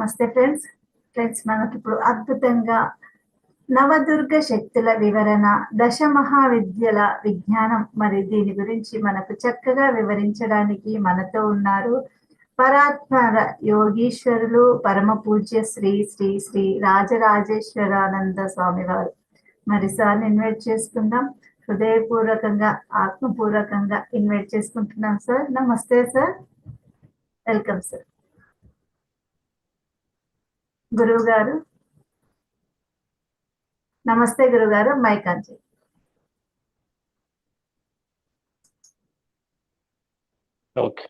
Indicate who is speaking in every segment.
Speaker 1: నమస్తే friends friends మనకి ఇప్పుడు అద్భుతంగా నవదుర్గ శక్తుల వివరణ దశ మహావిద్యల విజ్ఞానం మరి దీని గురించి మనకు చక్కగా వివరించడానికి మనతో ఉన్నారు. పరాత్మర యోగీశ్వరులు పరమ పూజ్య శ్రీ శ్రీ శ్రీ రాజరాజేశ్వరానంద స్వామి వారు. మరి సార్ ఇన్వైట్ చేసుకుందాం. హృదయపూర్వకంగా ఆత్మపూర్వకంగా ఇన్వైట్ చేసుకుంటున్నాం sir. Namaste sir. Welcome sir గురువు గారు నమస్తే గురుగారు మైక్ ఆన్ చేయండి
Speaker 2: ఓకే.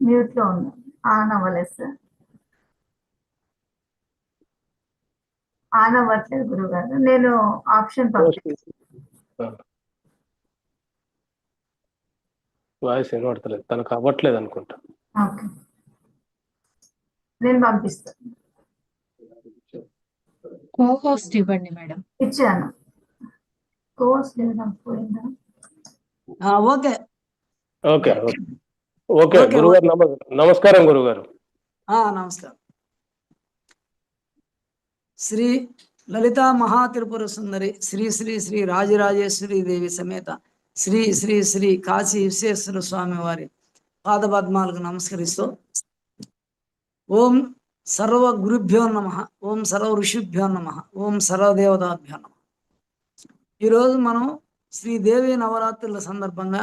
Speaker 1: మ్యూట్లో ఉన్నాం ఆన్ అవ్వలేదు సార్. ఆన్ అవ్వట్లేదు గురువు గారు నేను ఆప్షన్
Speaker 2: వాయిస్ వినబడతలేదు తనకు అవ్వట్లేదు అనుకుంటా.
Speaker 1: నేను పంపిస్తాను
Speaker 3: కో హోస్ట్ ఇవ్వండి మేడం.
Speaker 1: ఇచ్చాను. కోర్స్ లేదా పోయిందా
Speaker 4: okay.
Speaker 2: Okay okay. Okay
Speaker 4: okay,
Speaker 2: గురుగారు నమ నమస్కారం గురుగారు.
Speaker 4: ఆ, నమస్కారం. శ్రీ లలితా మహా త్రిపుర సుందరి శ్రీ శ్రీ శ్రీ రాజరాజేశ్వరి దేవి సమేత శ్రీ శ్రీ శ్రీ కాశీ విశ్వేశ్వర స్వామి వారి పాదపద్మాలకు నమస్కరిస్తూ ఓం సర్వ గురుభ్యో నమ ఓం సర్వ ఋషిభ్యో నమ ఓం సర్వదేవతాభ్యో నమ. ఈరోజు మనం శ్రీదేవి నవరాత్రుల సందర్భంగా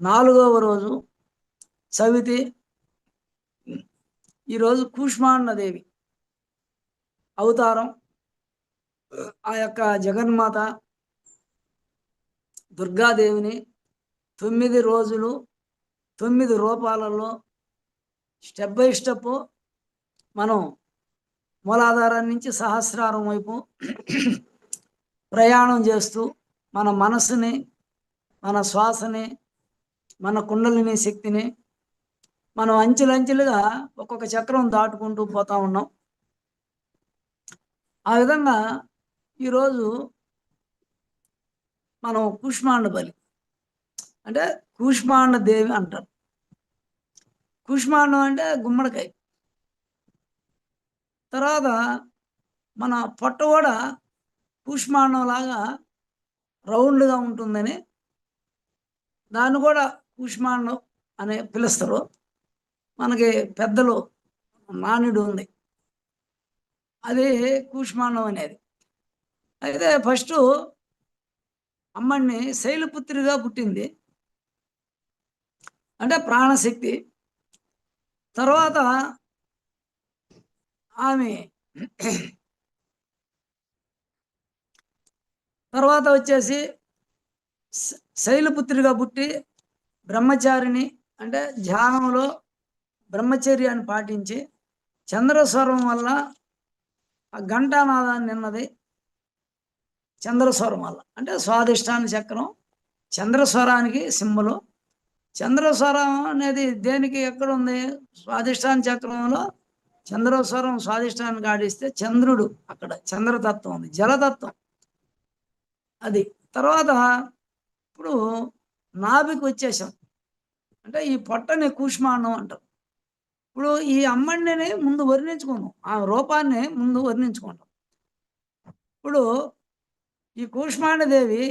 Speaker 4: నాలుగవ రోజు సవితి ఈరోజు కూష్మాండదేవి అవతారం ఆ యొక్క జగన్మాత దుర్గాదేవిని తొమ్మిది రోజులు తొమ్మిది రూపాలలో స్టెప్ బై స్టెప్ మనం మూలాధారం నుంచి సహస్రారం వైపు ప్రయాణం చేస్తూ మన మనసుని మన శ్వాసని మన కుండలిని శక్తిని మనం అంచెలంచెలుగా ఒక్కొక్క చక్రం దాటుకుంటూ పోతా ఉన్నాం. ఆ విధంగా ఈరోజు మనం కుష్మాండ బలి అంటే కూష్మాండ దేవి అంటారు. కూష్మాండం అంటే గుమ్మడికాయ. తర్వాత మన పొట్ట కూడా కూష్మాండం లాగా రౌండ్గా ఉంటుందని దాన్ని కూడా కూష్మాండం అనే పిలుస్తారు. మనకి పెద్దలు నానుడు ఉంది. అది కూష్మాండం అనేది. అయితే ఫస్ట్ అమ్మడిని శైలపుత్రిగా పుట్టింది. అంటే ప్రాణశక్తి. తర్వాత ఆమె తర్వాత వచ్చేసి శైలపుత్రిగా పుట్టి బ్రహ్మచారిని అంటే ధ్యానంలో బ్రహ్మచర్యాన్ని పాటించి చంద్రస్వరం వల్ల ఆ ఘంటానాదాన్ని నిన్నది చంద్రస్వరం వల్ల. అంటే స్వాదిష్టాన చక్రం చంద్రస్వరానికి సింబలు చంద్రస్వరం అనేది దేనికి ఎక్కడ ఉంది? స్వాదిష్టాన చక్రంలో చంద్రస్వరం స్వాదిష్టానికి ఆడిస్తే చంద్రుడు అక్కడ చంద్రతత్వం ఉంది జలతత్వం. అది తర్వాత ఇప్పుడు నాభికి వచ్చేసాం. అంటే ఈ పొట్టని కూష్మాండం అంటారు ఇప్పుడు ఈ అమ్మడిని ముందు వర్ణించుకున్నాం ఆ రూపాన్ని ముందు వర్ణించుకుంటాం ఇప్పుడు ఈ కూష్మాండదేవి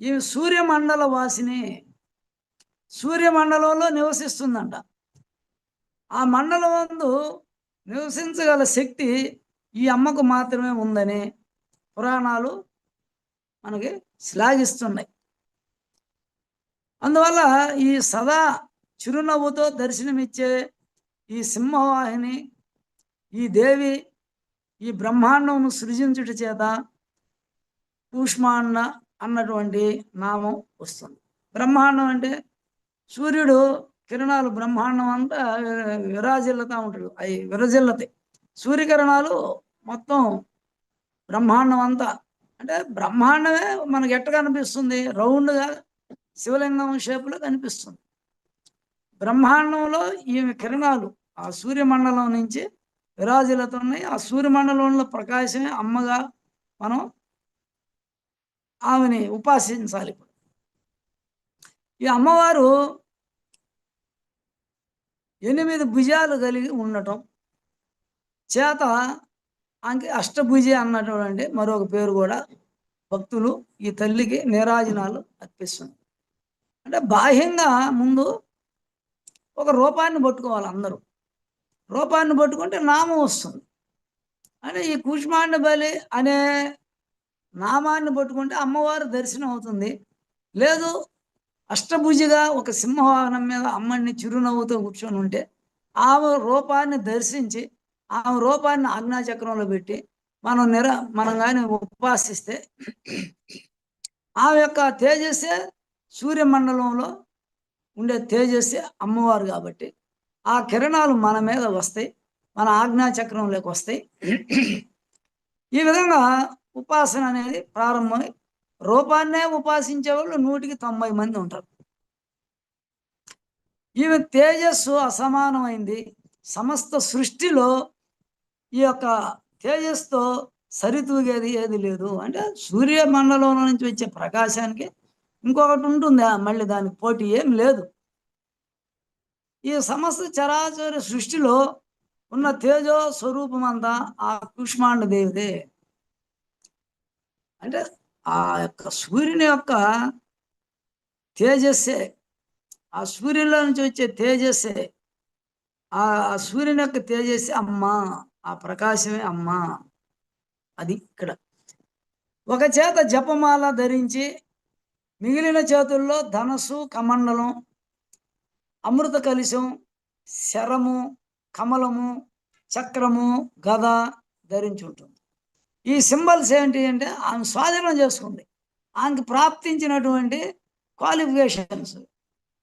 Speaker 4: ఈ సూర్యమండల వాసిని సూర్యమండలంలో నివసిస్తుందంట. ఆ మండలం అందు నివసించగల శక్తి ఈ అమ్మకు మాత్రమే ఉందని పురాణాలు మనకి శ్లాఘిస్తున్నాయి. అందువల్ల ఈ సదా చిరునవ్వుతో దర్శనమిచ్చే ఈ సింహవాహిని ఈ దేవి ఈ బ్రహ్మాండమును సృజించుట చేత కూష్మాండ అన్నటువంటి నామం వస్తుంది. బ్రహ్మాండం అంటే సూర్యుడు కిరణాలు బ్రహ్మాండం అంతా విరాజిల్లుతా ఉంటాడు. అవి విరజిల్లతాయి సూర్యకిరణాలు మొత్తం బ్రహ్మాండం అంతా. అంటే బ్రహ్మాండమే మనకి ఎట్ట కనిపిస్తుంది? రౌండ్గా శివలింగం షేపులో కనిపిస్తుంది. బ్రహ్మాండంలో ఈ కిరణాలు ఆ సూర్యమండలం నుంచి విరాజిల్లుతున్నాయి. ఆ సూర్యమండలంలో ప్రకాశమే అమ్మగా మనం ఆమెని ఉపాసించాలి. ఈ అమ్మవారు ఎనిమిది భుజాలు కలిగి ఉండటం చేత అంకి అష్టభుజి అన్నటువంటి మరొక పేరు కూడా భక్తులు ఈ తల్లికి నీరాజనాలు అర్పిస్తున్నారు. అంటే బాహ్యంగా ముందు ఒక రూపాన్ని పట్టుకోవాలి అందరూ. రూపాన్ని పట్టుకుంటే నామం వస్తుంది. అంటే ఈ కూష్మాండ బలి అనే నామాన్ని పట్టుకుంటే అమ్మవారు దర్శనం అవుతుంది. లేదు అష్టభుజిగా ఒక సింహవాహనం మీద అమ్మని చిరునవ్వుతో కూర్చొని ఉంటే ఆమె రూపాన్ని దర్శించి ఆమె రూపాన్ని ఆజ్ఞాచక్రంలో పెట్టి మనం నిర మనం కానీ ఉపాసిస్తే ఆమె యొక్క తేజస్సే సూర్యమండలంలో ఉండే తేజస్సే అమ్మవారు కాబట్టి ఆ కిరణాలు మన మీద వస్తాయి మన ఆజ్ఞాచక్రంలోకి వస్తాయి. ఈ విధంగా ఉపాసన అనేది ప్రారంభమై రూపాన్నే ఉపాసించే వాళ్ళు నూటికి తొంభై మంది ఉంటారు. ఈమె తేజస్సు అసమానమైంది. సమస్త సృష్టిలో ఈ యొక్క తేజస్తో సరితూగేది ఏది లేదు. అంటే సూర్యమండలం నుంచి వచ్చే ప్రకాశానికి ఇంకొకటి ఉంటుంది. మళ్ళీ దానికి పోటీ ఏం లేదు. ఈ సమస్త చరాచర సృష్టిలో ఉన్న తేజో స్వరూపం అంతా ఆ కుష్మాండ దేవిదే అంటే ఆ యొక్క సూర్యుని యొక్క తేజస్సే ఆ సూర్యులో నుంచి వచ్చే తేజస్సే ఆ సూర్యుని యొక్క తేజస్సే అమ్మ ఆ ప్రకాశమే అమ్మ. అది ఇక్కడ. ఒక చేత జపమాల ధరించి మిగిలిన చేతుల్లో ధనస్సు కమండలం అమృత కలశం శరము కమలము చక్రము గద ధరించి ఉంటుంది ఈ సింబల్స్ ఏంటి అంటే ఆమె స్వాధీనం చేసుకుంది. ఆమెకి ప్రాప్తించినటువంటి క్వాలిఫికేషన్స్.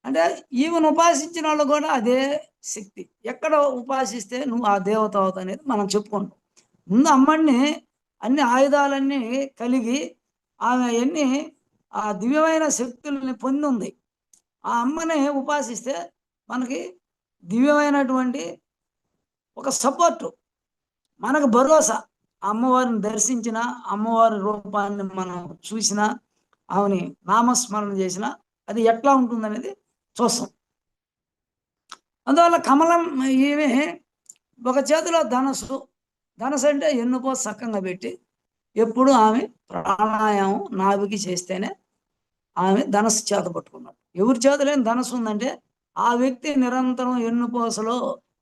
Speaker 4: అంటే ఈమెను ఉపాసించిన వాళ్ళు కూడా అదే శక్తి. ఎక్కడ ఉపాసిస్తే నువ్వు ఆ దేవత అవుతావు అనేది మనం చెప్పుకుంటాం. ముందు అమ్మడిని అన్ని ఆయుధాలన్నీ కలిగి ఆమె అన్ని ఆ దివ్యమైన శక్తుల్ని పొంది ఉంది ఆ అమ్మని ఉపాసిస్తే మనకి దివ్యమైనటువంటి ఒక సపోర్టు మనకు భరోసా. అమ్మవారిని దర్శించిన అమ్మవారి రూపాన్ని మనం చూసిన ఆమెని నామస్మరణ చేసిన అది ఎట్లా ఉంటుందనేది చూస్తాం. అందువల్ల కమలం ఈమె ఒక చేతిలో ధనస్సు ధనస్సు అంటే ఎన్నుకో సక్కంగా పెట్టి ఎప్పుడు ఆమె ప్రాణాయామం నాభికి చేస్తేనే ఆమె ధనస్సు చేత పట్టుకున్నాడు ఎవరి చేతలేని ధనస్సు ఉందంటే ఆ వ్యక్తి నిరంతరం ఎన్నుపోసలో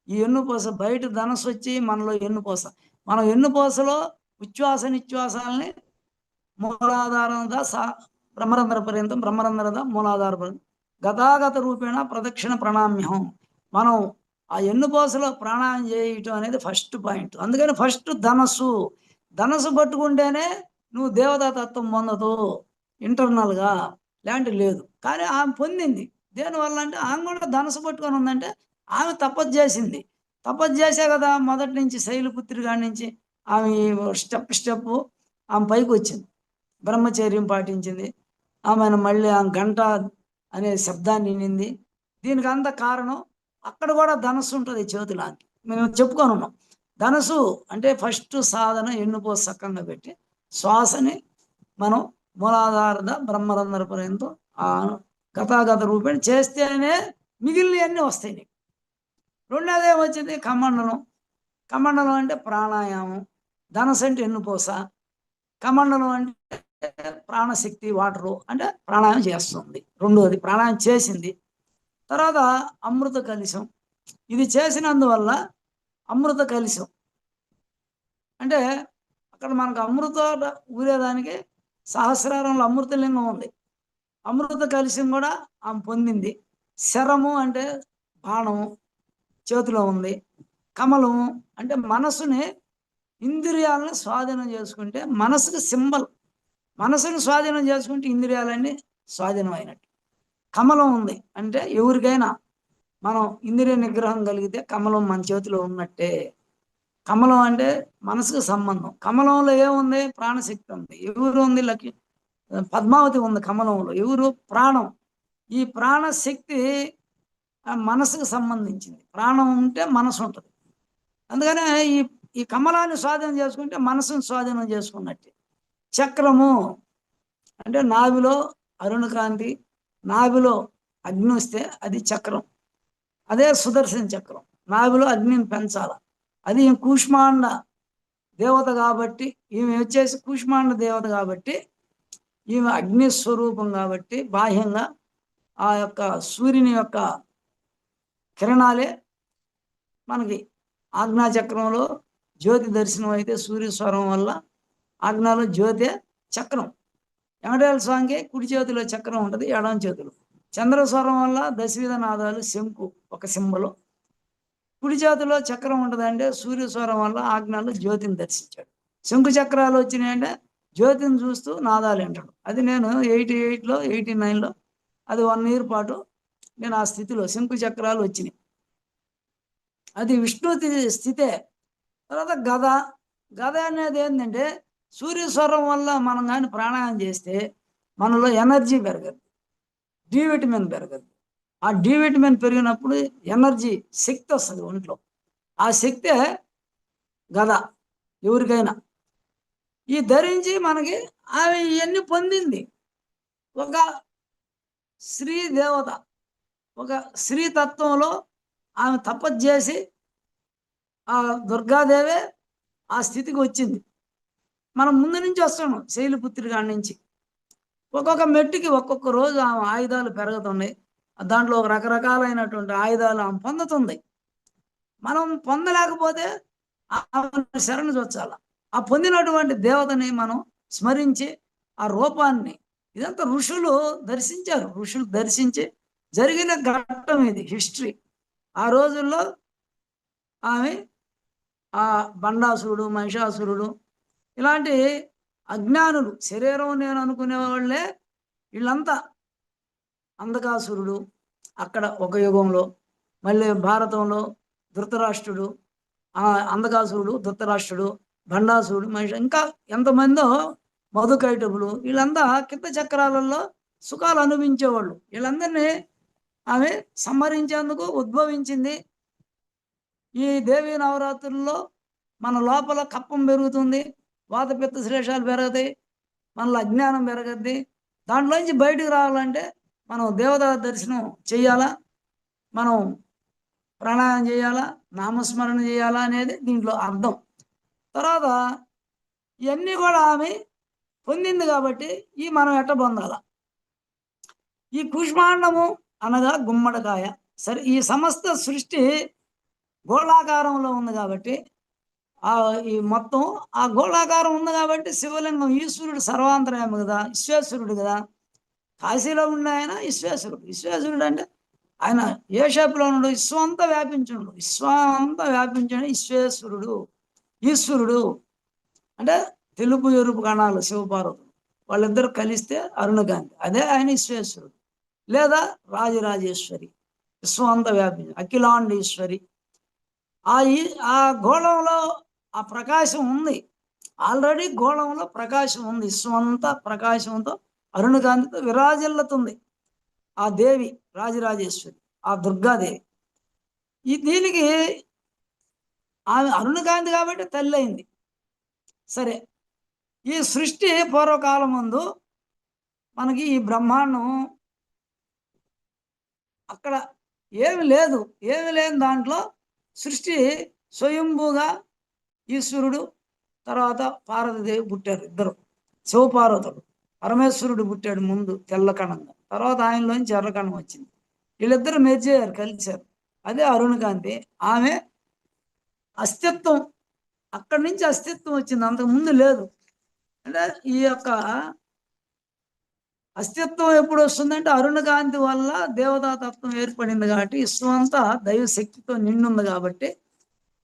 Speaker 4: ఈ ఎన్నుపోస బయట ధనస్సు వచ్చి మనలో ఎన్నుపోస మనం ఎన్నుపోసలో ఉచ్ఛ్వాస నిశ్వాసాలని మూలాధారంగా సా బ్రహ్మరంధ్ర పర్యంతం బ్రహ్మరంధ్ರದ మూలాధార పర్యంతం గతాగత రూపేణ ప్రదక్షిణ ప్రణామ్యం మనం ఆ ఎన్నుపోసలో ప్రాణాయం చేయటం అనేది ఫస్ట్ పాయింట్. అందుకని ఫస్ట్ ధనస్సు. ధనస్సు పట్టుకుంటేనే నువ్వు దేవతా తత్వం పొందదు. ఇంటర్నల్గా లాంటి లేదు. కానీ ఆమె పొందింది. దేనివల్ల అంటే ఆమె కూడా ధనసు పట్టుకొని ఉందంటే ఆమె తపస్సు చేసింది. తపస్సు చేసే కదా మొదటి నుంచి శైలపుత్రి కాడి నుంచి ఆమె స్టెప్ స్టెప్ ఆమె పైకి వచ్చింది. బ్రహ్మచర్యం పాటించింది. ఆమెను మళ్ళీ ఆమె గంట అనే శబ్దాన్ని నింది దీనికి అంత కారణం అక్కడ కూడా ధనస్సు ఉంటుంది చేతులు మేము చెప్పుకొని ఉన్నాం. ధనస్సు అంటే ఫస్ట్ సాధన ఎన్నుపో సక్కంగా పెట్టి శ్వాసని మనం మూలాధారద బ్రహ్మరంధ్ర పర్యంతం ఆ గతాగత రూపేణ చేస్తేనే మిగిలినవన్నీ వస్తాయి నీకు. రెండోది ఏమొచ్చింది? కమండలం. కమండలం అంటే ప్రాణాయామం. ధనస్ అంటే ఎన్నుపోస కమండలం అంటే ప్రాణశక్తి వాటరు అంటే ప్రాణాయామం చేస్తుంది. రెండోది ప్రాణాయామం చేసింది. తర్వాత అమృత కలశం ఇది చేసినందువల్ల అమృత కలశం అంటే అక్కడ మనకు అమృత ఊరేదానికి సహస్రారంలో అమృతలింగం ఉంది. అమృత కలశం కూడా ఆమె పొందింది. శరము అంటే బాణము. చేతిలో ఉంది. కమలం అంటే మనసుని ఇంద్రియాలను స్వాధీనం చేసుకుంటే మనసుకి సింబల్. మనసుని స్వాధీనం చేసుకుంటే ఇంద్రియాలన్నీ స్వాధీనం అయినట్టు కమలం ఉంది అంటే ఎవరికైనా మనం ఇంద్రియ నిగ్రహం కలిగితే కమలం మన చేతిలో ఉన్నట్టే. కమలం అంటే మనసుకు సంబంధం. కమలంలో ఏముంది? ప్రాణశక్తి ఉంది. ఎవరు ఉంది? లక్ష్మి పద్మావతి ఉంది కమలంలో. ఎవరు? ప్రాణం. ఈ ప్రాణశక్తి ఆ మనసుకు సంబంధించింది. ప్రాణం ఉంటే మనసు ఉంటుంది. అందుకనే ఈ ఈ కమలాన్ని స్వాధీనం చేసుకుంటే మనసును స్వాధీనం చేసుకున్నట్టే. చక్రము అంటే నాభిలో అరుణకాంతి నాభిలో అగ్ని వస్తే అది చక్రం. అదే సుదర్శన చక్రం. నాభిలో అగ్నిని పెంచాల. అది కూష్మాండ దేవత కాబట్టి ఈమె వచ్చేసి కూష్మాండ దేవత కాబట్టి ఈమె అగ్ని స్వరూపం కాబట్టి బాహ్యంగా ఆ యొక్క సూర్యుని యొక్క కిరణాలే మనకి ఆజ్ఞాచక్రంలో జ్యోతి దర్శనం అయితే సూర్యస్వరం వల్ల ఆజ్ఞాలో జ్యోతి చక్రం. వెంకటేశ్వర స్వామికి కుడి చేతిలో చక్రం ఉంటుంది ఎడమ చేతిలో. చంద్రస్వరం వల్ల దశవిధ నాదాలు శంకు ఒక సింబలు. కుడి చేతిలో చక్రం ఉంటుందంటే సూర్యస్వరం వల్ల ఆజ్ఞలు జ్యోతిని దర్శించాడు. శంకు చక్రాలు వచ్చినాయంటే జ్యోతిని చూస్తూ నాదాలు వింటాడు. అది నేను ఎయిటీ ఎయిట్లో ఎయిటీ నైన్లో అది వన్ ఇయర్ పాటు నేను ఆ స్థితిలో శంకు చక్రాలు వచ్చినాయి. అది విష్ణు స్థితే. తర్వాత గద. గద అనేది ఏంటంటే సూర్యస్వరం వల్ల మనం కానీ ప్రాణాయామం చేస్తే మనలో ఎనర్జీ పెరగదు. డి విటమిన్ పెరగదు. ఆ డి విటమిన్ పెరిగినప్పుడు ఎనర్జీ శక్తి వస్తుంది ఒంట్లో. ఆ శక్తే గద ఎవరికైనా. ఈ ధరించి మనకి ఆమె ఇవన్నీ పొందింది. ఒక స్త్రీ దేవత. ఒక స్త్రీ తత్వంలో ఆమె తపస్సు చేసి ఆ దుర్గాదేవే ఆ స్థితికి వచ్చింది. మనం ముందు నుంచి వస్తున్నాం శైలిపుత్రి కాడి నుంచి. ఒక్కొక్క మెట్టుకి ఒక్కొక్క రోజు ఆమె ఆయుధాలు పెరుగుతున్నాయి. దాంట్లో ఒక రకరకాలైనటువంటి ఆయుధాలు ఆమె పొందుతుంది. మనం పొందలేకపోతే ఆమె శరణు చొచ్చాల ఆ పొందినటువంటి దేవతని మనం స్మరించి ఆ రూపాన్ని ఇదంతా ఋషులు దర్శించారు. ఋషులు దర్శించి జరిగిన ఘట్టం ఇది హిస్టరీ ఆ రోజుల్లో ఆమె ఆ బండాసురుడు మహిషాసురుడు ఇలాంటి అజ్ఞానులు శరీరం నేను అనుకునే వాళ్ళే వీళ్ళంతా. అంధకాసురుడు అక్కడ ఒక యుగంలో మళ్ళీ భారతంలో ధృతరాష్ట్రుడు ఆ అంధకాసురుడు ధృతరాష్ట్రుడు బండాసురుడు మహిష ఇంకా ఎంతమందో మధుకైటపులు వీళ్ళంతా కింద చక్రాలలో సుఖాలు అనుభవించేవాళ్ళు. వీళ్ళందరినీ ఆమె సంహరించేందుకు ఉద్భవించింది. ఈ దేవీ నవరాత్రుల్లో మన లోపల కప్పం పెరుగుతుంది వాతపిత్త శ్లేషాలు పెరుగుతాయి మనలో అజ్ఞానం పెరగద్ది. దాంట్లోంచి బయటకు రావాలంటే మనం దేవతా దర్శనం చేయాలా? మనం ప్రాణాయామం చేయాలా? నామస్మరణ చేయాలా అనేది దీంట్లో అర్థం. తర్వాత ఇవన్నీ కూడా ఆమె పొందింది కాబట్టి ఈ మనం ఎట్ట పొందాల? ఈ కుష్మాండము అనగా గుమ్మడికాయ. సరే ఈ సమస్త సృష్టి గోళాకారంలో ఉంది కాబట్టి ఆ ఈ మొత్తం ఆ గోళాకారం ఉంది కాబట్టి శివలింగం ఈశ్వరుడు సర్వాంతరాయము కదా విశ్వేశ్వరుడు కదా. కాశీలో ఉండే ఆయన విశ్వేశ్వరుడు. విశ్వేశ్వరుడు అంటే ఆయన ఏ షేపులో ఉన్నాడు విశ్వం వ్యాపించుడు వ్యాపించుండు. విశ్వం వ్యాపించండి విశ్వేశ్వరుడు. ఈశ్వరుడు అంటే తెలుపు ఎరుపు కణాలు శివపార్వతులు. వాళ్ళిద్దరు కలిస్తే అరుణగాంధి. అదే ఆయన విశ్వేశ్వరుడు. లేదా రాజరాజేశ్వరి విశ్వాంత వ్యాపి అఖిలాండేశ్వరి. ఆ ఈ- ఆ గోళంలో ఆ ప్రకాశం ఉంది. ఆల్రెడీ గోళంలో ప్రకాశం ఉంది. విశ్వంత ప్రకాశంతో అరుణకాంతితో విరాజిల్లుతుంది. ఆ దేవి రాజరాజేశ్వరి ఆ దుర్గాదేవి. ఈ దీనికి ఆమె అరుణకాంతి కాబట్టి తల్లి అయింది సరే ఈ సృష్టి పూర్వకాలం ముందు మనకి ఈ బ్రహ్మాండం అక్కడ ఏమి లేదు ఏమి లేని దాంట్లో సృష్టి స్వయంభూగా ఈశ్వరుడు తర్వాత పార్వతీదేవి పుట్టారు ఇద్దరు. శివపార్వతుడు పరమేశ్వరుడు పుట్టాడు ముందు తెల్లకణంగా. తర్వాత ఆయనలోంచి ఎర్రకణం వచ్చింది. వీళ్ళిద్దరు మెరిచేయారు కలిశారు. అదే అరుణకాంతి ఆమె అస్తిత్వం అక్కడి నుంచి అస్తిత్వం వచ్చింది. అంతకు ముందు లేదు. అంటే ఈ యొక్క అస్తిత్వం ఎప్పుడు వస్తుందంటే అరుణకాంతి వల్ల దేవతాతత్వం ఏర్పడింది కాబట్టి విశ్వం అంతా దైవ శక్తితో నిండుంది కాబట్టి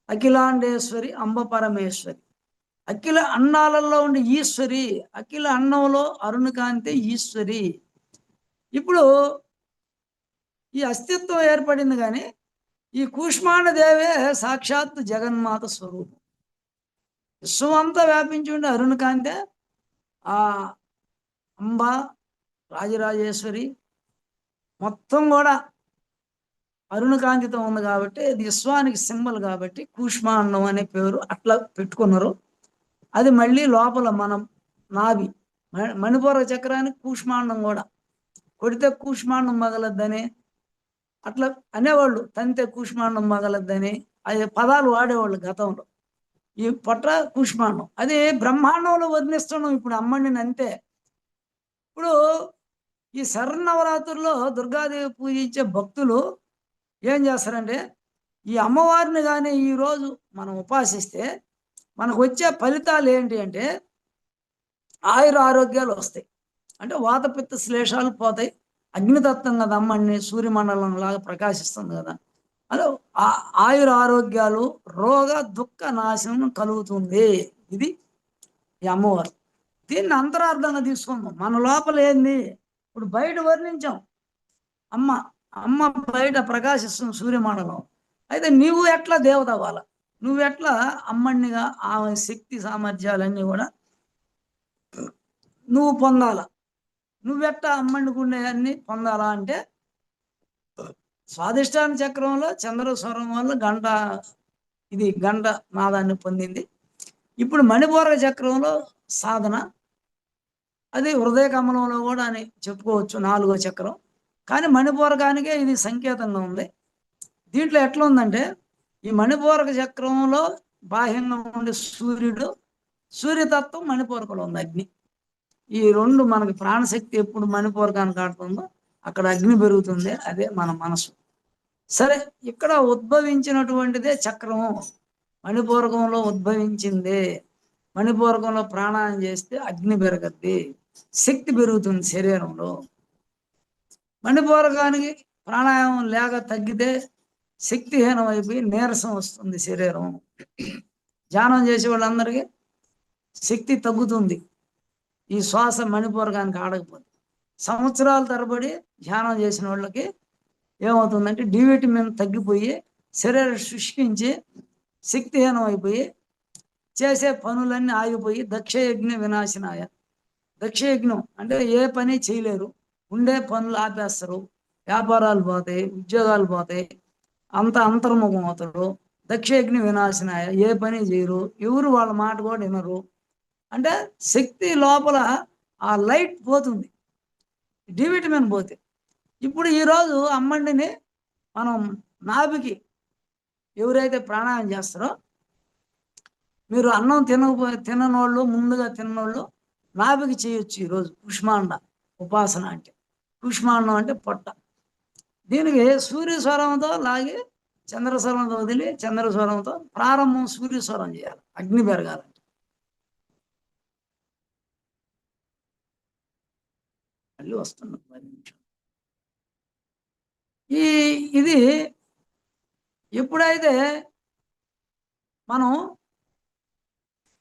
Speaker 4: అఖిలాండేశ్వరి అంబ పరమేశ్వరి. అఖిల అన్నాలలో ఉండే ఈశ్వరి అఖిల అన్నంలో అరుణకాంతి ఈశ్వరి. ఇప్పుడు ఈ అస్తిత్వం ఏర్పడింది కానీ ఈ కూష్మాండ దేవే సాక్షాత్ జగన్మాత స్వరూపం. విశ్వం అంతా వ్యాపించి ఉండే అరుణకాంతే ఆ అంబ రాజరాజేశ్వరి మొత్తం కూడా అరుణకాంతితం ఉంది కాబట్టి అది విశ్వానికి సింబల్ కాబట్టి కూష్మాండం అనే పేరు అట్లా పెట్టుకున్నారు. అది మళ్ళీ లోపల మనం నాభి మ- మణిపూర చక్రానికి కూష్మాండం కూడా. కొడితే కూష్మాండం మగలద్దని అట్లా అనేవాళ్ళు తంతే కూష్మాండం మగలద్దని అది పదాలు వాడేవాళ్ళు గతంలో. ఈ పొట్ట కూష్మాండం అది బ్రహ్మాండంలో వర్ణిస్తున్నాం ఇప్పుడు అమ్మండిని అంతే. ఇప్పుడు ఈ శరన్నవరాత్రుల్లో దుర్గాదేవి పూజించే భక్తులు ఏం చేస్తారంటే ఈ అమ్మవారిని కానీ ఈరోజు మనం ఉపాసిస్తే మనకు వచ్చే ఫలితాలు ఏంటి అంటే ఆయుర ఆరోగ్యాలు వస్తాయి. అంటే వాతపిత్త శ్లేషాలు పోతాయి. అగ్నితత్వం కదా అమ్మని సూర్యమండలం లాగా ప్రకాశిస్తుంది కదా. అదే ఆ- ఆయుర ఆరోగ్యాలు రోగ దుఃఖ నాశనం కలుగుతుంది. ఇది ఈ అమ్మవారు. దీన్ని అంతరార్థంగా తీసుకుందాం. మన లోపల ఏంది? ఇప్పుడు బయట వర్ణించాం. అమ్మ అమ్మ బయట ప్రకాశిస్తుంది సూర్యమండలం. అయితే నీవు ఎట్లా దేవత అవ్వాల? నువ్వు ఎట్లా అమ్మడినిగా ఆమె శక్తి సామర్థ్యాలన్నీ కూడా నువ్వు పొందాల? నువ్వెట్ట అమ్మని అన్ని పొందాలా అంటే స్వాదిష్టాన చక్రంలో చంద్రస్వరం వల్ల గంట ఇది గంట నాదాన్ని పొందింది. ఇప్పుడు మణిపూరక చక్రంలో సాధన అది హృదయ కమలంలో కూడా అని చెప్పుకోవచ్చు నాలుగో చక్రం. కానీ మణిపూరకానికే ఇది సంకేతంగా ఉంది. దీంట్లో ఎట్లా ఉందంటే ఈ మణిపూరక చక్రంలో బాహ్యంగా ఉండే సూర్యుడు సూర్యతత్వం మణిపూరకలో ఉంది అగ్ని. ఈ రెండు మనకి ప్రాణశక్తి ఎప్పుడు మణిపూరకానికి ఆడుతుందో అక్కడ అగ్ని పెరుగుతుంది అదే మన మనసు. సరే ఇక్కడ ఉద్భవించినటువంటిదే చక్రము. మణిపూరకంలో ఉద్భవించింది. మణిపూరకంలో ప్రాణాయం చేస్తే అగ్ని పెరగద్ది. శక్తి పెరుగుతుంది శరీరంలో. మణిపూరకానికి ప్రాణాయామం లేక తగ్గితే శక్తిహీనం అయిపోయి నీరసం వస్తుంది శరీరం. ధ్యానం చేసే వాళ్ళందరికీ శక్తి తగ్గుతుంది. ఈ శ్వాస మణిపూరకానికి ఆడకపోతే. సంవత్సరాల తరబడి ధ్యానం చేసిన వాళ్ళకి ఏమవుతుందంటే డివిటమిన్ తగ్గిపోయి శరీరం శుష్కించి శక్తిహీనం అయిపోయి చేసే పనులన్నీ ఆగిపోయి దక్షయజ్ఞ వినాశనాయ. దక్షయజ్ఞం అంటే ఏ పని చేయలేరు. ఉండే పనులు ఆపేస్తారు. వ్యాపారాలు పోతాయి ఉద్యోగాలు పోతాయి. అంత అంతర్ముఖం అవుతారు. దక్షయజ్ఞ వినాశనాయ. ఏ పని చేయరు. ఎవరు వాళ్ళ మాట కూడా వినరు. అంటే శక్తి లోపల ఆ లైట్ పోతుంది. డి విటమిన్ పోతే. ఇప్పుడు ఈరోజు అమ్మండిని మనం నాభికి ఎవరైతే ప్రాణాయామం చేస్తారో మీరు అన్నం తినకపో తిననోళ్ళు ముందుగా తిన్నోళ్ళు నాభికి చేయొచ్చు ఈరోజు కుష్మాండ ఉపాసన అంటే. కుష్మాండం అంటే పొట్ట. దీనికి సూర్యస్వరంతో లాగి చంద్రస్వరంతో వదిలి చంద్రస్వరంతో ప్రారంభం సూర్యస్వరం చేయాలి అగ్ని పెరగాలంటే. మళ్ళీ వస్తున్నాం పది నిమిషం ఈ ఇది ఎప్పుడైతే మనం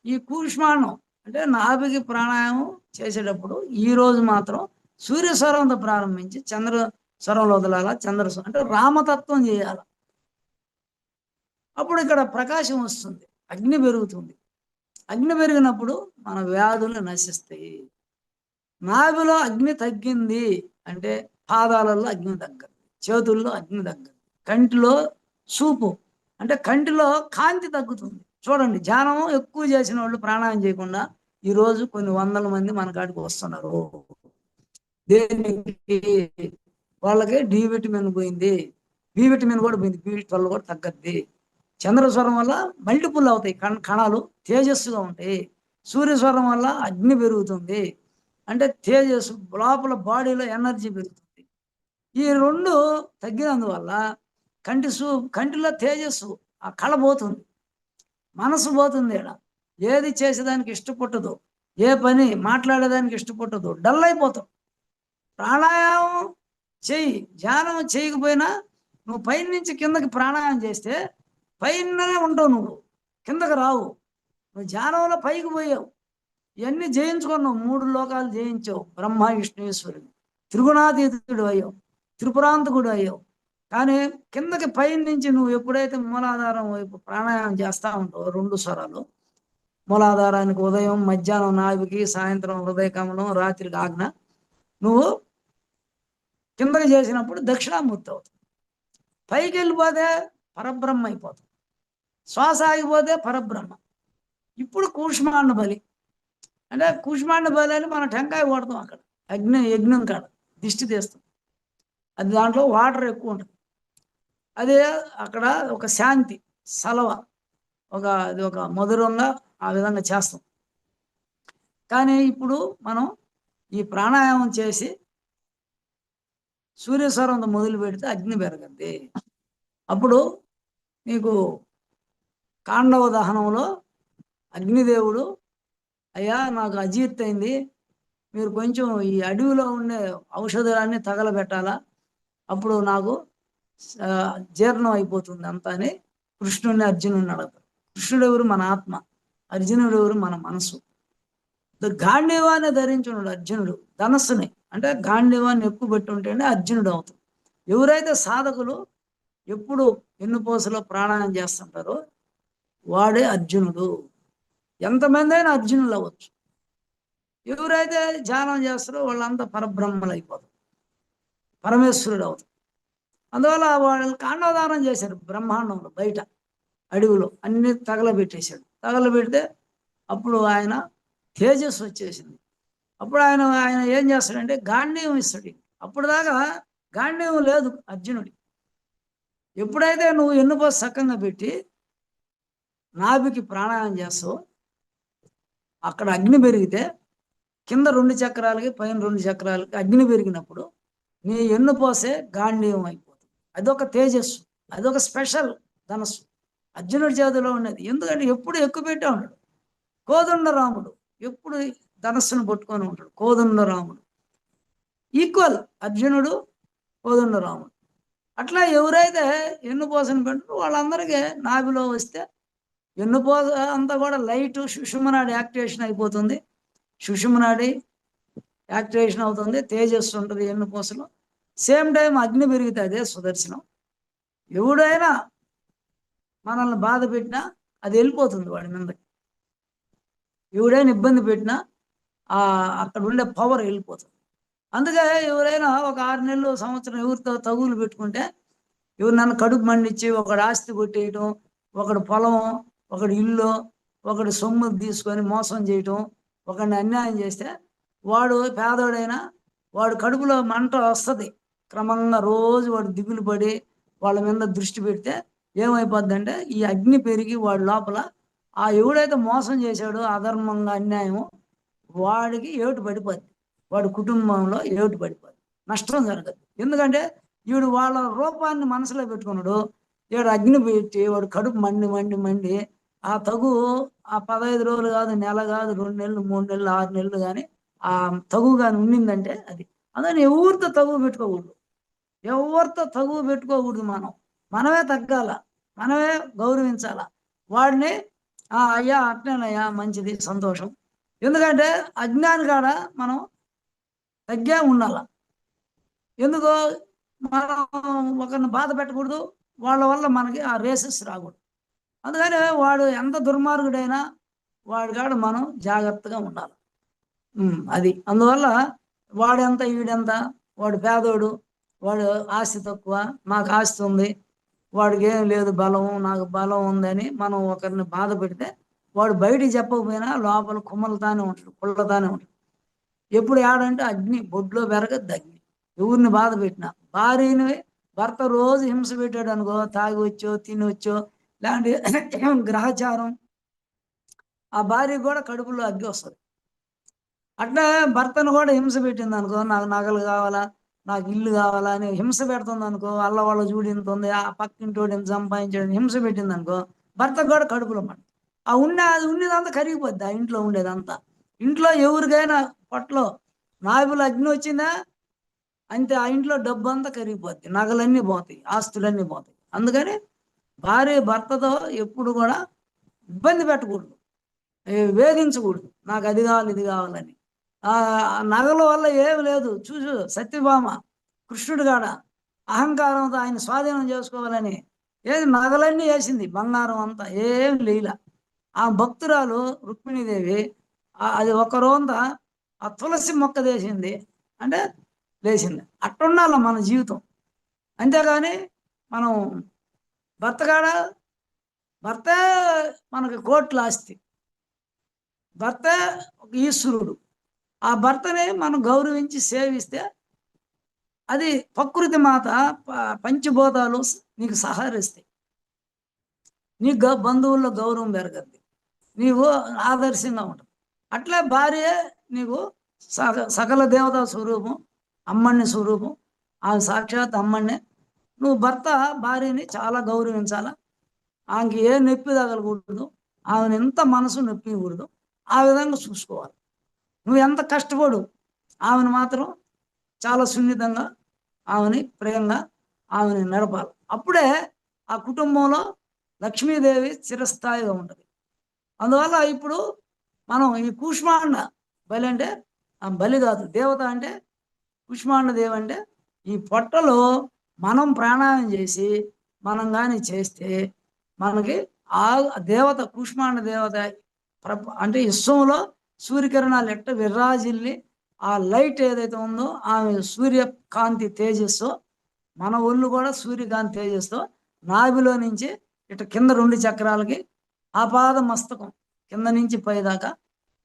Speaker 4: ఈ కూష్మాండం అంటే నాభికి ప్రాణాయామం చేసేటప్పుడు ఈ రోజు మాత్రం సూర్య స్వరంతో ప్రారంభించి చంద్ర స్వరంలో వదలాల చంద్ర స్వరం అంటే రామతత్వం చేయాలి. అప్పుడు ఇక్కడ ప్రకాశం వస్తుంది అగ్ని పెరుగుతుంది. అగ్ని పెరిగినప్పుడు మన వ్యాధులు నశిస్తాయి. నాభిలో అగ్ని తగ్గింది అంటే పాదాలలో అగ్ని తగ్గదు చేతుల్లో అగ్ని తగ్గదు. కంటిలో చూపు అంటే కంటిలో కాంతి తగ్గుతుంది. చూడండి ధ్యానం ఎక్కువ చేసిన వాళ్ళు ప్రాణాయం చేయకుండా ఈ రోజు కొన్ని వందల మంది మన కాడికి వస్తున్నారు. దేనికి? వాళ్ళకి డి విటమిన్ పోయింది. బి విటమిన్ కూడా పోయింది. బి ట్వెల్వ్ కూడా తగ్గద్ది. చంద్రస్వరం వల్ల మల్టిపుల్ అవుతాయి. కణ కణాలు తేజస్సుగా ఉంటాయి. సూర్యస్వరం వల్ల అగ్ని పెరుగుతుంది. అంటే తేజస్సు లోపల బాడీలో ఎనర్జీ పెరుగుతుంది. ఈ రెండు తగ్గినందువల్ల కంటి సూ కంటిలో తేజస్సు ఆ కళ పోతుంది. మనసు పోతుంది ఈడ. ఏది చేసేదానికి ఇష్టపట్టదు. ఏ పని మాట్లాడేదానికి ఇష్టపట్టదు. డల్ అయిపోతావు. ప్రాణాయామం చెయ్యి. ధ్యానం చేయకపోయినా నువ్వు పైన నుంచి కిందకి ప్రాణాయామం చేస్తే పైననే ఉంటావు నువ్వు. కిందకి రావు. నువ్వు ధ్యానంలో పైకి పోయావు. ఇవన్నీ జయించుకున్నావు మూడు లోకాలు జయించావు. బ్రహ్మ విష్ణువేశ్వరుడు త్రిగుణాతీతుడు అయ్యావు. త్రిపురాంతకుడు అయ్యావు. కానీ కిందకి పైన నుంచి నువ్వు ఎప్పుడైతే మూలాధారం వైపు ప్రాణాయామం చేస్తా ఉంటావు రెండు స్వరాలు మూలాధారానికి ఉదయం మధ్యాహ్నం నాభికి సాయంత్రం హృదయ కమలం రాత్రికి ఆజ్ఞ నువ్వు కిందకి చేసినప్పుడు దక్షిణామూర్తి అవుతుంది పైకి వెళ్ళిపోతే పరబ్రహ్మ అయిపోతుంది శ్వాస ఆగిపోతే పరబ్రహ్మ. ఇప్పుడు కూష్మాండ బలి. అంటే కూష్మాండ బలి అని మనం టెంకాయ కొడతాం అక్కడ. అగ్ని యజ్ఞం కాడ దిష్టి తీస్తాం. అది దాంట్లో వాటర్ ఎక్కువ ఉంటుంది. అదే అక్కడ ఒక శాంతి సలవ. ఒక అది ఒక మధురంగా ఆ విధంగా చేస్తాం. కానీ ఇప్పుడు మనం ఈ ప్రాణాయామం చేసి సూర్యస్వరంతో మొదలు పెడితే అగ్ని పెరగద్ది. అప్పుడు నీకు కాండవ దహనంలో అగ్నిదేవుడు అయ్యా నాకు అజీర్తి అయింది. మీరు కొంచెం ఈ అడవిలో ఉండే ఔషధాలన్నీ తగలబెట్టాలా? అప్పుడు నాకు జీర్ణం అయిపోతుంది అంతా అని కృష్ణుడిని అర్జునుడిని అడగతారు కృష్ణుడు ఎవరు మన ఆత్మ. అర్జునుడు ఎవరు మన మనసు. ద గాంధీవాన్ని ధరించున్నాడు అర్జునుడు. ధనస్సుని. అంటే గాంధీవాన్ని ఎక్కువ పెట్టి ఉంటేనే అర్జునుడు అవుతాడు ఎవరైతే సాధకులు ఎప్పుడు ఎన్నుపోసలో ప్రాణాయం చేస్తుంటారో వాడే అర్జునుడు. ఎంతమంది అయినా అర్జునులు అవ్వచ్చు ఎవరైతే ధ్యానం చేస్తారో వాళ్ళంతా పరబ్రహ్మలు అయిపోతారు పరమేశ్వరుడు అవుతారు అందువల్ల వాళ్ళు కాండోదానం చేశారు బ్రహ్మాండంలో బయట అడవిలో అన్ని తగలబెట్టేశాడు. తగలబెడితే అప్పుడు ఆయన తేజస్సు వచ్చేసింది. అప్పుడు ఆయన ఆయన ఏం చేస్తాడంటే గాంధీవం ఇస్తాడు. అప్పుడు దాకా గాంధీవం లేదు అర్జునుడి. ఎప్పుడైతే నువ్వు ఎన్నుపో సక్కంగా పెట్టి నాభికి ప్రాణాయామం చేస్తావు అక్కడ అగ్ని పెరిగితే కింద రెండు చక్రాలకి పైన రెండు చక్రాలకి అగ్ని పెరిగినప్పుడు నీ ఎన్ను పోసే గాంధీవం అయి అదొక తేజస్సు అదొక స్పెషల్ ధనస్సు. అర్జునుడి చేతిలో ఉన్నది. ఎందుకంటే ఎప్పుడు ఎక్కువ పెట్టే ఉంటాడు. కోదండ రాముడు ఎప్పుడు ధనస్సును పట్టుకొని ఉంటాడు. కోదండ రాముడు. ఈక్వల్ అర్జునుడు కోదండ రాముడు. అట్లా ఎవరైతే ఎన్ను ఎన్నుపోసను పెట్టారో వాళ్ళందరికీ నాభిలో వస్తే ఎన్ను పోస అంతా కూడా లైట్ సుషుమనాడి యాక్టివేషన్ అయిపోతుంది. సుషుమనాడి యాక్టివేషన్ అవుతుంది. తేజస్సు ఉంటుంది ఎన్నుపోసలో. సేమ్ టైం అగ్ని పెరిగితే అదే సుదర్శనం. ఎవడైనా మనల్ని బాధ పెట్టినా అది వెళ్ళిపోతుంది వాడి మీదకి. ఎవడైనా ఇబ్బంది పెట్టినా ఆ అక్కడ ఉండే పవర్ వెళ్ళిపోతుంది. అందుకే ఎవరైనా ఒక ఆరు నెలలు సంవత్సరం ఎవరితో తగులు పెట్టుకుంటే ఎవరు నన్ను కడుపు మండించి ఒకడు ఆస్తి కొట్టేయటం ఒకడు పొలం ఒకడు ఇల్లు ఒకడు సొమ్ము తీసుకొని మోసం చేయటం ఒకడిని అన్యాయం చేస్తే వాడు పేదోడైనా వాడు కడుపులో మంట వస్తుంది. క్రమంగా రోజు వాడు దిగులు పడి వాళ్ళ మీద దృష్టి పెడితే ఏమైపోద్దంటే ఈ అగ్ని పెరిగి వాడి లోపల ఆ ఎవడైతే మోసం చేశాడో అధర్మంగా అన్యాయం వాడికి ఏటు పడిపోద్ది. వాడి కుటుంబంలో ఏటు పడిపోద్ది. నష్టం జరగదు. ఎందుకంటే వీడు వాళ్ళ రూపాన్ని మనసులో పెట్టుకున్నాడు. వీడు అగ్ని పెట్టి వాడు కడుపు మండి మండి మండి ఆ తగు ఆ పదహైదు రోజులు కాదు నెల కాదు రెండు నెలలు మూడు నెలలు ఆరు నెలలు కానీ ఆ తగు కానీ ఉండిందంటే అది. అందుకని ఎవరితో తగు పెట్టుకోకూడదు. ఎవరితో తగువ పెట్టుకోకూడదు మనం. మనమే తగ్గాల మనమే గౌరవించాల. వాడిని "ఆ, అయ్యా అట్నేనయ్యా మంచిది సంతోషం. ఎందుకంటే అజ్ఞాని కాడ మనం తగ్గే ఉండాల. ఎందుకో మనం ఒకరిని బాధ పెట్టకూడదు వాళ్ళ వల్ల మనకి ఆ రేసెస్ రాకూడదు. అందుకని వాడు ఎంత దుర్మార్గుడైనా వాడి కాడ మనం జాగ్రత్తగా ఉండాలి. అది. అందువల్ల వాడెంత ఈడెంత వాడు పేదోడు వాడు ఆస్తి తక్కువ మాకు ఆస్తి ఉంది. వాడికి ఏం లేదు బలం నాకు బలం ఉందని మనం ఒకరిని బాధ పెడితే వాడు బయటికి చెప్పకపోయినా లోపల కుమ్మలతానే ఉంటాడు కుళ్ళతానే ఉంటాడు. ఎప్పుడు ఏడంటే అగ్ని బొడ్లో పెరగద్దు అగ్ని ఎవరిని బాధ పెట్టినా. భార్యని భర్త రోజు హింస పెట్టాడు అనుకో తాగి వచ్చో తినొచ్చో లాంటి గ్రహచారం. ఆ భార్య కూడా కడుపులో అగ్గి వస్తుంది. అట్లా భర్తను కూడా హింస పెట్టింది అనుకో నాకు నగలు కావాలా నాకు ఇల్లు కావాలా అని హింస పెడుతుంది అనుకో అల్ల వాళ్ళ చూడింతుంది ఆ పక్కింటోడిని సంపాదించాడు హింస పెట్టింది అనుకో భర్త కూడా కడుపులో మాట ఆ ఉన్న అది ఉండేదంతా కరిగిపోద్ది ఆ ఇంట్లో ఉండేదంతా. ఇంట్లో ఎవరికైనా పొట్టలో నాగులు అగ్ని వచ్చిందా అంతే ఆ ఇంట్లో డబ్బు అంతా కరిగిపోద్ది నగలన్నీ పోతాయి ఆస్తులన్నీ పోతాయి. అందుకని భార్య భర్తతో ఎప్పుడు కూడా ఇబ్బంది పెట్టకూడదు ఏ వేధించకూడదు. నాకు అది కావాలి ఇది కావాలని. ఆ నగల వల్ల ఏమి లేదు. చూసు సత్యభామ కృష్ణుడు కాడ అహంకారంతో ఆయన స్వాధీనం చేసుకోవాలని ఏది నగలన్నీ వేసింది. బంగారం అంతా ఏం లీల. ఆ భక్తురాలు రుక్మిణీదేవి అది ఒక రోంత ఆ తులసి మొక్క వేసింది అంటే లేచింది. అట్టుండాల మన జీవితం. అంతేగాని మనం భర్త కాడ భర్త మనకి కోట్ల ఆస్తి. భర్త ఒక ఈశ్వరుడు. ఆ భర్తని మనం గౌరవించి సేవిస్తే అది ప్రకృతి మాత ప- పంచభూతాలు నీకు సహకరిస్తాయి. నీ గ బంధువుల్లో గౌరవం పెరగద్ది. నీవు ఆదర్శంగా ఉంటుంది అట్లే భార్య నీకు స సకల దేవతా స్వరూపం అమ్మని స్వరూపం ఆమె సాక్షాత్ అమ్మనే నువ్వు భర్త భార్యని చాలా గౌరవించాలా? ఆమెకి ఏ నొప్పి తగలకూడదు. ఆమెను ఎంత మనసు నొప్పికూడదు ఆ విధంగా చూసుకోవాలి. నువ్వు ఎంత కష్టపడు? ఆమెను మాత్రం చాలా సున్నితంగా ఆమెని ప్రేమగా ఆమెని నడపాలి. అప్పుడే ఆ కుటుంబంలో లక్ష్మీదేవి చిరస్థాయిగా ఉంటుంది. అందువల్ల ఇప్పుడు మనం ఈ కూష్మాండ బలి అంటే ఆ బలి కాదు దేవత అంటే కూష్మాండ దేవి అంటే ఈ పొట్టలో మనం ప్రాణాయం చేసి మనం కానీ చేస్తే మనకి ఆ దేవత కూష్మాండ దేవత ప్ర అంటే విశ్వంలో సూర్యకిరణాలు ఎట్ట విర్రాజిల్లి ఆ లైట్ ఏదైతే ఉందో ఆమె సూర్యకాంతి తేజస్సు మన ఒళ్ళు కూడా సూర్యకాంతి తేజస్సు నాభిలో నుంచి ఇట కింద రెండు చక్రాలకి ఆపాద మస్తకం కింద నుంచి పైదాకా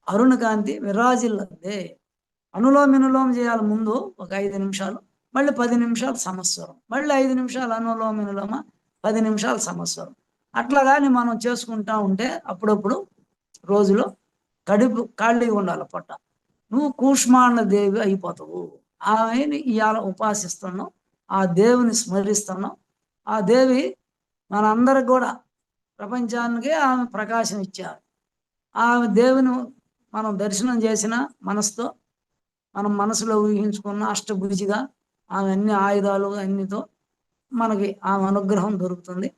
Speaker 4: అరుణ కాంతి విరాజిల్లదే అనులోమ వినులోమ చేయాలి ముందు ఒక ఐదు నిమిషాలు మళ్ళీ పది నిమిషాలు సంవత్సరం మళ్ళీ ఐదు నిమిషాలు అనులోమ వినులోమ పది నిమిషాలు సంవత్సరం అట్లా కానీ మనం చేసుకుంటా ఉంటే అప్పుడప్పుడు రోజులో కడుపు ఖాళీ ఉండాలి పొట్ట. నువ్వు కూష్మాండ దేవి అయిపోతావు. ఆమెని ఇవాళ ఉపాసిస్తున్నావు ఆ దేవుని స్మరిస్తున్నావు ఆ దేవి మనందరికి కూడా ప్రపంచానికి ఆమె ప్రకాశం ఇచ్చారు. ఆమె దేవుని మనం దర్శనం చేసిన మనసుతో మనం మనసులో ఊహించుకున్న అష్టభుజిగా ఆమె అన్ని ఆయుధాలు అన్నితో మనకి ఆమె అనుగ్రహం దొరుకుతుంది.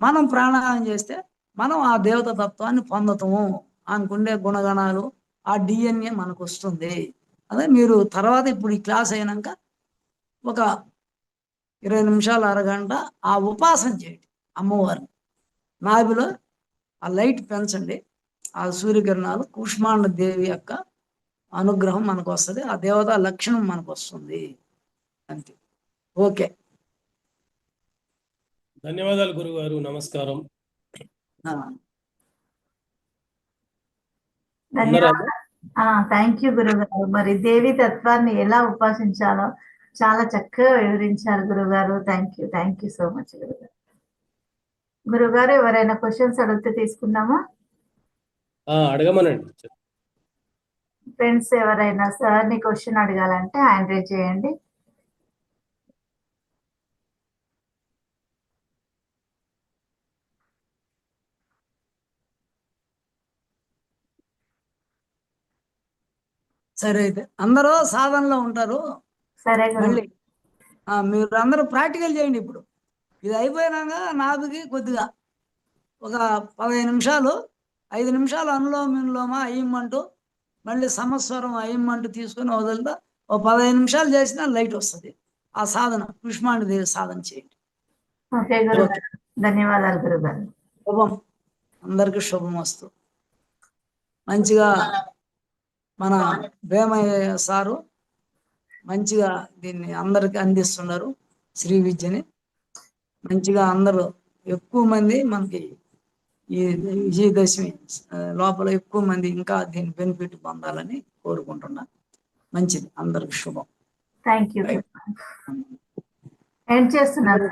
Speaker 4: మనం ప్రాణాయామం చేస్తే మనం ఆ దేవత తత్వాన్ని పొందుతాము. ఆమెకుండే గుణగణాలు ఆ డిఎన్ఏ మనకు వస్తుంది అదే మీరు తర్వాత ఇప్పుడు ఈ క్లాస్ అయినాక ఒక ఇరవై నిమిషాలు అరగంట ఆ ఉపాసన చేయండి అమ్మవారిని. నాభిలో ఆ లైట్ పెంచండి. ఆ సూర్యకిరణాలు కూష్మాండ దేవి యొక్క అనుగ్రహం మనకు వస్తుంది ఆ దేవత లక్షణం మనకు వస్తుంది అంతే. ఓకే.
Speaker 2: ధన్యవాదాలు గురుగారు. నమస్కారం.
Speaker 1: థ్యాంక్ యూ గురుగారు. మరి దేవి తత్వాన్ని ఎలా ఉపాసించాలో చాలా చక్కగా వివరించారు గురుగారు. Thank you thank you so much గురుగారు. గురుగారు ఎవరైనా క్వశ్చన్స్ అడిగితే తీసుకుందామా?
Speaker 2: అడగమనండి.
Speaker 1: ఫ్రెండ్స్ ఎవరైనా సార్ని క్వశ్చన్ అడగాలంటే హ్యాండ్ రేజ్ చేయండి.
Speaker 4: సరే అయితే. అందరూ సాధనలో ఉంటారు.
Speaker 1: సరే
Speaker 4: మళ్ళీ మీరు అందరూ ప్రాక్టికల్ చేయండి ఇప్పుడు. ఇది అయిపోయినాక నాభికి కొద్దిగా ఒక పదహైదు నిమిషాలు ఐదు నిమిషాలు అనులోమ వినులోమ అయ్యమంటూ మళ్ళీ సంవత్సరం అయ్యమంటూ తీసుకొని వదులుతా. ఒక పదహైదు నిమిషాలు చేసినా లైట్ వస్తుంది. ఆ సాధన కుష్మాండ దేవి సాధన చేయండి.
Speaker 1: ధన్యవాదాలు గురుగారు
Speaker 4: శుభం. అందరికి శుభం వస్తు మంచిగా మన భీమయ్య సారు మంచిగా దీన్ని అందరికి అందిస్తున్నారు శ్రీ విద్యని. మంచిగా అందరూ ఎక్కువ మంది మనకి ఈ విజయదశమి లోపల ఎక్కువ మంది ఇంకా దీని బెనిఫిట్ పొందాలని కోరుకుంటున్నా. మంచిది. అందరికి శుభం.
Speaker 1: థ్యాంక్ యూ ఎండ్ చేస్తున్నారు